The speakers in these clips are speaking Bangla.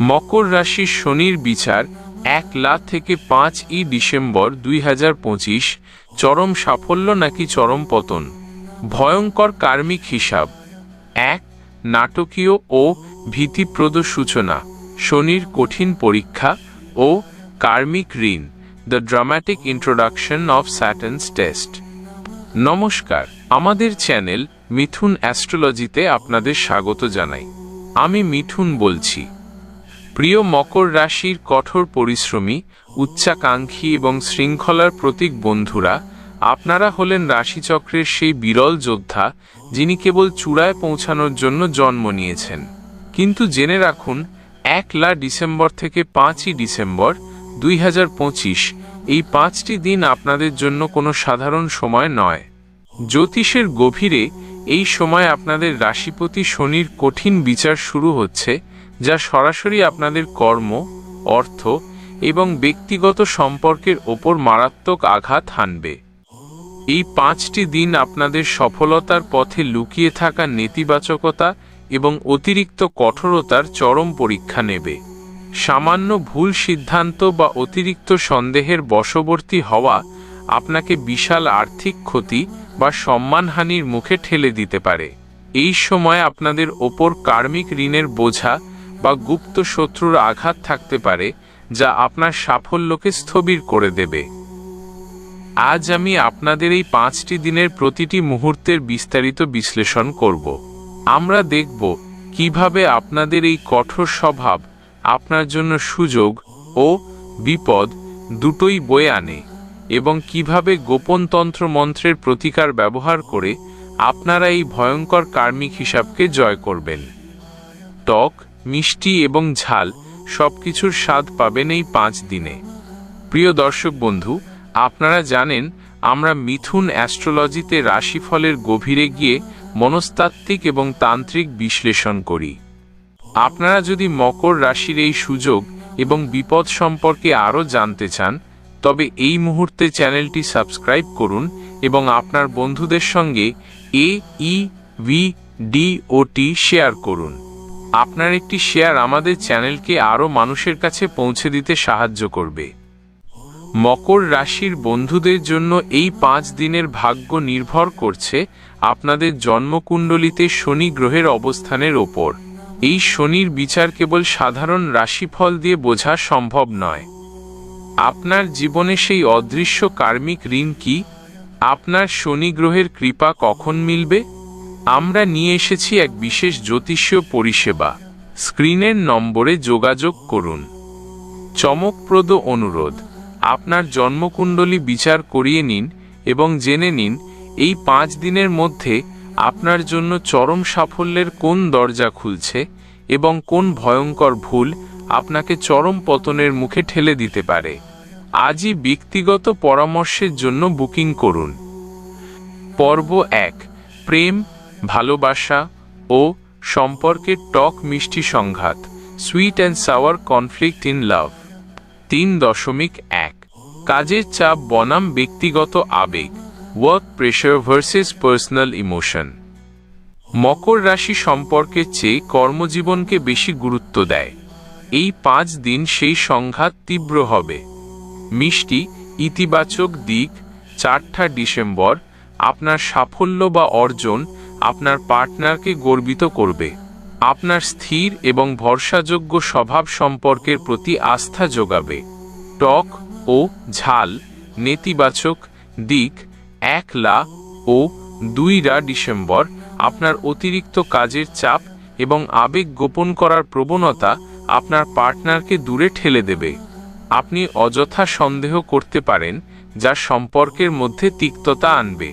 মকর রাশির শনির বিচার এক লাখ থেকে পাঁচ ই ডিসেম্বর দুই হাজার পঁচিশ, চরম সাফল্য নাকি চরম পতন? ভয়ঙ্কর কার্মিক হিসাব। এক, নাটকীয় ও ভীতিপ্রদ সূচনা, শনির কঠিন পরীক্ষা ও কার্মিক ঋণ the dramatic introduction of Saturn's test নমস্কার, আমাদের চ্যানেল মিথুন অ্যাস্ট্রোলজিতে আপনাদের স্বাগত জানাই। আমি মিঠুন বলছি। প্রিয় মকর রাশির কঠোর পরিশ্রমী, উচ্চাকাঙ্ক্ষী এবং শৃঙ্খলার প্রতীক বন্ধুরা, আপনারা হলেন রাশিচক্রের সেই বিরল যোদ্ধা যিনি কেবল চূড়ায় পৌঁছানোর জন্য জন্ম নিয়েছেন। কিন্তু জেনে রাখুন, একলা ডিসেম্বর থেকে পাঁচই ডিসেম্বর দুই হাজার পঁচিশ এই পাঁচটি দিন আপনাদের জন্য কোনো সাধারণ সময় নয়। জ্যোতিষের গভীরে এই সময় আপনাদের রাশিপতি শনির কঠিন বিচার শুরু হচ্ছে যা সরাসরি আপনাদের কর্ম, অর্থ এবং ব্যক্তিগত সম্পর্কের ওপর মারাত্মক আঘাত হানবে। এই পাঁচটি দিন আপনাদের সফলতার পথে লুকিয়ে থাকা নেতিবাচকতা এবং অতিরিক্ত কঠোরতার চরম পরীক্ষা নেবে। সামান্য ভুল সিদ্ধান্ত বা অতিরিক্ত সন্দেহের বশবর্তী হওয়া আপনাকে বিশাল আর্থিক ক্ষতি বা সম্মানহানির মুখে ঠেলে দিতে পারে। এই সময় আপনাদের ওপর কার্মিক ঋণের বোঝা বা গুপ্ত শত্রুর আঘাত থাকতে পারে, যা আপনার সাফল্যকে স্থবির করে দেবে। আজ আমি আপনাদের এই পাঁচটি দিনের প্রতিটি মুহূর্তের বিস্তারিত বিশ্লেষণ করব। আমরা দেখব কীভাবে আপনাদের এই কঠোর স্বভাব আপনার জন্য সুযোগ ও বিপদ দুটোই বয়ে আনে এবং কীভাবে গোপন তন্ত্র মন্ত্রের প্রতিকার ব্যবহার করে আপনারা এই ভয়ঙ্কর কার্মিক হিসাবকে জয় করবেন। টক মিষ্টি এবং ঝাল সব কিছুর স্বাদ পাবেন এই পাঁচ দিনে। প্রিয় দর্শক বন্ধু, আপনারা জানেন, আমরা মিথুন অ্যাস্ট্রোলজিতে রাশিফলের গভীরে গিয়ে মনস্তাত্ত্বিক এবং তান্ত্রিক বিশ্লেষণ করি। আপনারা যদি মকর রাশির এই সুযোগ এবং বিপদ সম্পর্কে আরও জানতে চান, তবে এই মুহূর্তে চ্যানেলটি সাবস্ক্রাইব করুন এবং আপনার বন্ধুদের সঙ্গে A E V D O T share করুন। আপনার একটি শেয়ার আমাদের চ্যানেলকে আরও মানুষের কাছে পৌঁছে দিতে সাহায্য করবে। মকর রাশির বন্ধুদের জন্য এই পাঁচ দিনের ভাগ্য নির্ভর করছে আপনাদের জন্মকুণ্ডলিতে শনি গ্রহের অবস্থানের ওপর। এই শনির বিচার কেবল সাধারণ রাশিফল দিয়ে বোঝা সম্ভব নয়। আপনার জীবনে সেই অদৃশ্য কার্মিক ঋণ কি? আপনার শনি গ্রহের কৃপা কখন মিলবে? আমরা নিয়ে এসেছি এক বিশেষ জ্যোতিষীয় পরিষেবা। স্ক্রিনের নম্বরে যোগাযোগ করুন। চমকপ্রদ অনুরোধ, আপনার জন্মকুণ্ডলী বিচার করিয়ে নিন এবং জেনে নিন, এই পাঁচ দিনের মধ্যে আপনার জন্য চরম সাফল্যের কোন দরজা খুলছে এবং কোন ভয়ঙ্কর ভুল আপনাকে চরম পতনের মুখে ঠেলে দিতে পারে। আজই ব্যক্তিগত পরামর্শের জন্য বুকিং করুন। পর্ব এক, প্রেম ভালোবাসা ও সম্পর্কের টক মিষ্টি সংঘাত sweet and sour conflict in love তিন দশমিক এক। কাজের চাপ বনাম ব্যক্তিগত আবেগ work pressure versus personal emotion মকর রাশি সম্পর্কের চেয়ে কর্মজীবনকে বেশি গুরুত্ব দেয়। এই পাঁচ দিন সেই সংঘাত তীব্র হবে। মিষ্টি, ইতিবাচক দিক, চারটা ডিসেম্বর, আপনার সাফল্য বা অর্জন আপনার পার্টনারকে গর্বিত করবে। আপনার স্থির এবং ভরসাযোগ্য স্বভাব সম্পর্কের প্রতি আস্থা যোগাবে। টক ও ঝাল, নেতিবাচক দিক, এক লা ও দুইরা ডিসেম্বর, আপনার অতিরিক্ত কাজের চাপ এবং আবেগ গোপন করার প্রবণতা আপনার পার্টনারকে দূরে ঠেলে দেবে। আপনি অযথা সন্দেহ করতে পারেন, যা সম্পর্কের মধ্যে তিক্ততা আনবে।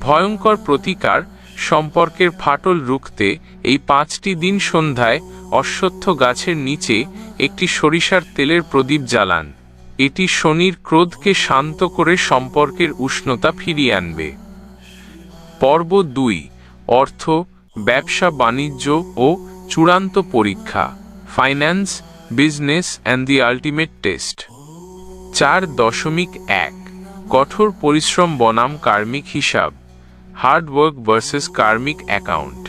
ভয়ঙ্কর প্রতিকার সম্পর্কের ফাটল রুখতে এই পাঁচটি দিন সন্ধ্যায় অশ্বত্থ গাছের নিচে একটি সরিষার তেলের প্রদীপ জ্বালান। এটি শনির ক্রোধকে শান্ত করে সম্পর্কের উষ্ণতা ফিরিয়ে আনবে। পর্ব দুই, অর্থ, ব্যবসা, বাণিজ্য ও চূড়ান্ত পরীক্ষা finance business and the ultimate test চার দশমিক এক, কঠোর পরিশ্রম, বনাম, কার্মিক হিসাব। Hard work versus karmic account.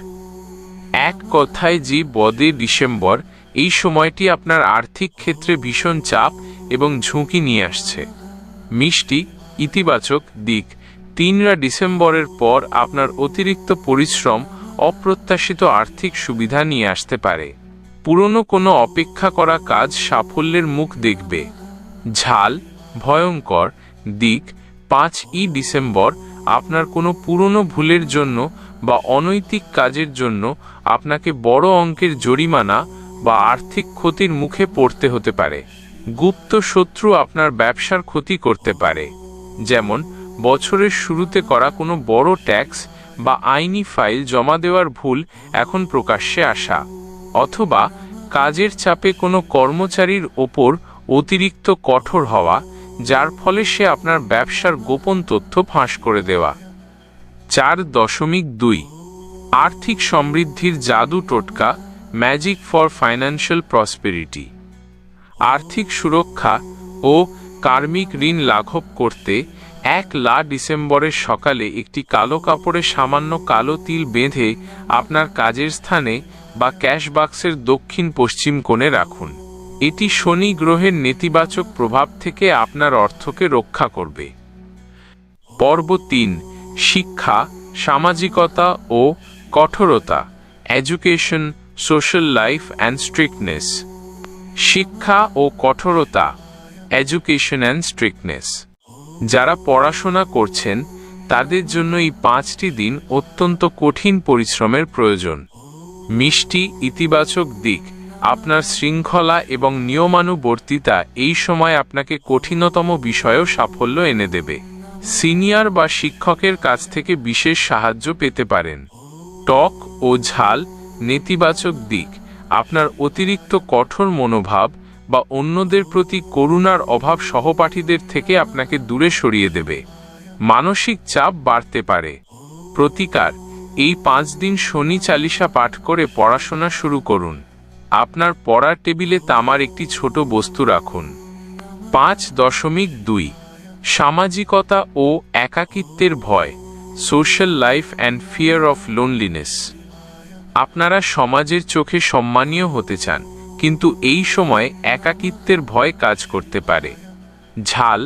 এক কথায় যে বদে ডিসেম্বর, এই সময়টি আপনার আর্থিক ক্ষেত্রে ভীষণ চাপ এবং ঝুঁকি নিয়ে আসছে। মিষ্টি, ইতিবাচক দিক, তিনরা ডিসেম্বরের পর আপনার অতিরিক্ত পরিশ্রম, অপ্রত্যাশিত আর্থিক সুবিধা নিয়ে আসতে পারে। পুরনো কোনো অপেক্ষা করা কাজ সাফল্যের মুখ দেখবে। ঝাল, ভয়ঙ্কর দিক, পাঁচ ই ডিসেম্বর আপনার কোনো পুরনো ভুলের জন্য বা অনৈতিক কাজের জন্য আপনাকে বড় অঙ্কের জরিমানা বা আর্থিক ক্ষতির মুখে পড়তে হতে পারে। গুপ্ত শত্রু আপনার ব্যবসার ক্ষতি করতে পারে। যেমন, বছরের শুরুতে করা কোনো বড় ট্যাক্স বা আইনি ফাইল জমা দেওয়ার ভুল এখন প্রকাশ্যে আসা। অথবা, কাজের চাপে কোনো কর্মচারীর ওপর অতিরিক্ত কঠোর হওয়া যার ফলে সে আপনার ব্যবসার গোপন তথ্য ফাঁস করে দেওয়া। চার দশমিক দুই, আর্থিক সমৃদ্ধির জাদু টোটকা ম্যাজিক ফর ফাইন্যান্সিয়াল প্রসপেরিটি আর্থিক সুরক্ষা ও কার্মিক ঋণ লাঘব করতে এক লা ডিসেম্বরের সকালে একটি কালো কাপড়ে সামান্য কালো তিল বেঁধে আপনার কাজের স্থানে বা ক্যাশ বাক্সের দক্ষিণ পশ্চিম কোণে রাখুন। এটি শনি গ্রহের নেতিবাচক প্রভাব থেকে আপনার অর্থকে রক্ষা করবে। পর্ব তিন, শিক্ষা, সামাজিকতা ও কঠোরতা, education, social life and strictness. শিক্ষা ও কঠোরতা, এডুকেশন অ্যান্ড স্ট্রিক্টনেস। যারা পড়াশোনা করছেন, তাদের জন্য এই পাঁচটি দিন অত্যন্ত কঠিন পরিশ্রমের প্রয়োজন। মিষ্টি, ইতিবাচক দিক আপনার শৃঙ্খলা এবং নিয়মানুবর্তিতা এই সময় আপনাকে কঠিনতম বিষয়েও সাফল্য এনে দেবে। সিনিয়র বা শিক্ষকের কাছ থেকে বিশেষ সাহায্য পেতে পারেন। টক ও ঝাল, নেতিবাচক দিক, আপনার অতিরিক্ত কঠোর মনোভাব বা অন্যদের প্রতি করুণার অভাব সহপাঠীদের থেকে আপনাকে দূরে সরিয়ে দেবে। মানসিক চাপ বাড়তে পারে। প্রতিকার, এই পাঁচ দিন শনি চালিসা পাঠ করে পড়াশোনা শুরু করুন। আপনার পড়ার টেবিলে তামার একটি ছোট বস্তু রাখুন। পাঁচ দশমিক দুই। সামাজিকতা ও একাকিত্বের ভয় social life and fear of loneliness আপনারা সমাজের চোখে সম্মানীয় হতে চান, কিন্তু এই সময় একাকিত্বের ভয় কাজ করতে পারে। ঝাল,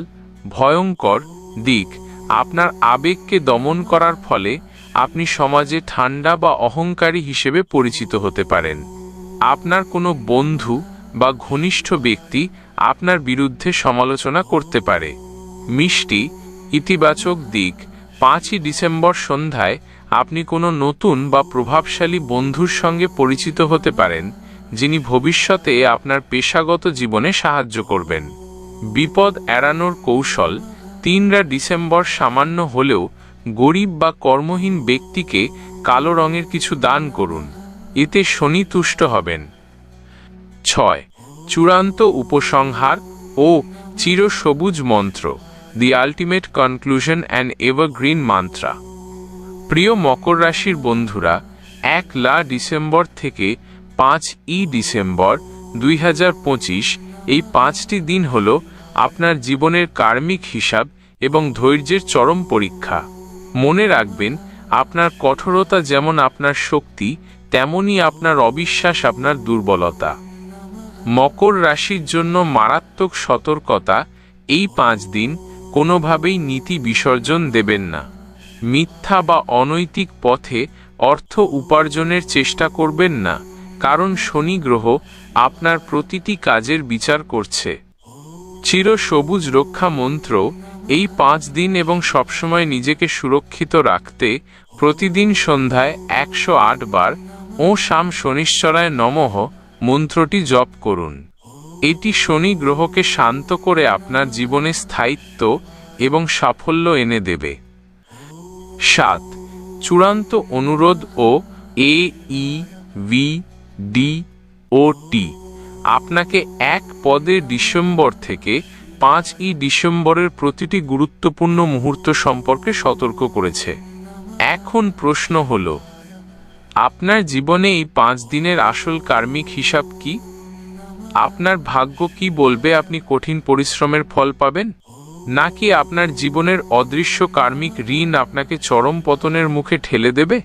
ভয়ঙ্কর দিক আপনার আবেগকে দমন করার ফলে আপনি সমাজে ঠান্ডা বা অহংকারী হিসেবে পরিচিত হতে পারেন। আপনার কোনো বন্ধু বা ঘনিষ্ঠ ব্যক্তি আপনার বিরুদ্ধে সমালোচনা করতে পারে। মিষ্টি, ইতিবাচক দিক, পাঁচই ডিসেম্বর সন্ধ্যায় আপনি কোনো নতুন বা প্রভাবশালী বন্ধুর সঙ্গে পরিচিত হতে পারেন, যিনি ভবিষ্যতে আপনার পেশাগত জীবনে সাহায্য করবেন। বিপদ এড়ানোর কৌশল, তিনরা ডিসেম্বর সামান্য হলেও গরিব বা কর্মহীন ব্যক্তিকে কালো রঙের কিছু দান করুন। এতে শনি তুষ্ট হবেন। ছয়, চূড়ান্ত উপসংহার ও চিরসবুজ মন্ত্র the ultimate conclusion and evergreen mantra প্রিয় মকর রাশির বন্ধুরা এক লা ডিসেম্বর থেকে পাঁচ ই ডিসেম্বর দুই হাজার পঁচিশ, এই পাঁচটি দিন হল আপনার জীবনের কার্মিক হিসাব এবং ধৈর্যের চরম পরীক্ষা। মনে রাখবেন, আপনার কঠোরতা যেমন আপনার শক্তি তেমনি আপনার অবিশ্বাস, আপনার দুর্বলতা। মকর রাশির জন্য মারাত্মক সতর্কতা এই পাঁচ দিন কোনোভাবেই নীতি বিসর্জন দেবেন না। মিথ্যা বা অনৈতিক পথে অর্থ উপার্জনের চেষ্টা করবেন না, কারণ শনি গ্রহ আপনার প্রতিটি কাজের বিচার করছে। চির সবুজ রক্ষা মন্ত্র এই পাঁচ দিন এবং সবসময় নিজেকে সুরক্ষিত রাখতে প্রতিদিন সন্ধ্যায় একশো আট বার ও শাম শনিশ্চরায় নমঃ, মন্ত্রটি জপ করুন। এটি শনি গ্রহকে শান্ত করে আপনার জীবনে স্থায়িত্ব এবং সাফল্য এনে দেবে। সাত, চূড়ান্ত অনুরোধ ও এ, ই, ভি, ডি, ও, টি। আপনাকে এক পদে ডিসেম্বর থেকে পাঁচ ই ডিসেম্বরের প্রতিটি গুরুত্বপূর্ণ মুহূর্ত সম্পর্কে সতর্ক করেছে। এখন প্রশ্ন হল আপনার জীবনে এই পাঁচ দিনের আসল কার্মিক হিসাব কি? আপনার ভাগ্য কি বলবে আপনি কঠিন পরিশ্রমের ফল পাবেন? নাকি আপনার জীবনের অদৃশ্য কার্মিক ঋণ আপনাকে চরম পতনের মুখে ঠেলে দেবে?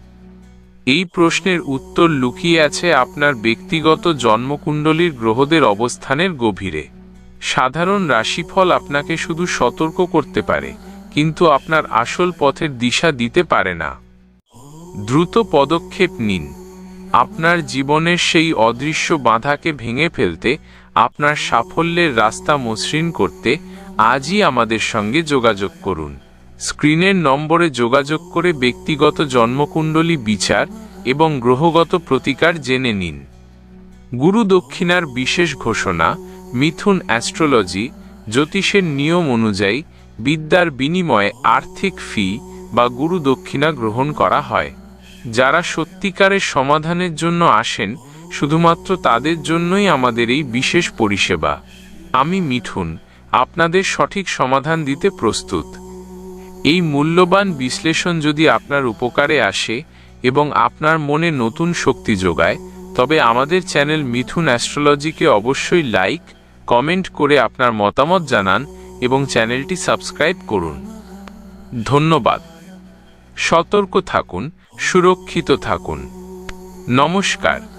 এই প্রশ্নের উত্তর লুকিয়ে আছে আপনার ব্যক্তিগত জন্মকুণ্ডলীর গ্রহদের অবস্থানের গভীরে। সাধারণ রাশিফল আপনাকে শুধু সতর্ক করতে পারে, কিন্তু আপনার আসল পথের দিশা দিতে পারে না। দ্রুত পদক্ষেপ নিন। আপনার জীবনের সেই অদৃশ্য বাধাকে ভেঙে ফেলতে, আপনার সাফল্যের রাস্তা মসৃণ করতে আজই আমাদের সঙ্গে যোগাযোগ করুন। স্ক্রিনের নম্বরে যোগাযোগ করে ব্যক্তিগত জন্মকুণ্ডলী বিচার এবং গ্রহগত প্রতিকার জেনে নিন। গুরু দক্ষিণার বিশেষ ঘোষণা, মিথুন অ্যাস্ট্রোলজি, জ্যোতিষের নিয়ম অনুযায়ী বিদ্যার বিনিময়ে আর্থিক ফি বা গুরু দক্ষিণা গ্রহণ করা হয়। যারা সত্যিকারের সমাধানের জন্য আসেন, শুধুমাত্র তাদের জন্যই আমাদের এই বিশেষ পরিষেবা। আমি মিঠুন, আপনাদের সঠিক সমাধান দিতে প্রস্তুত। এই মূল্যবান বিশ্লেষণ যদি আপনার উপকারে আসে এবং আপনার মনে নতুন শক্তি যোগায়, তবে আমাদের চ্যানেল মিথুন অ্যাস্ট্রোলজিকে অবশ্যই লাইক, কমেন্ট করে আপনার মতামত জানান এবং চ্যানেলটি সাবস্ক্রাইব করুন। ধন্যবাদ। সতর্ক থাকুন সুরক্ষিত থাকুন। নমস্কার।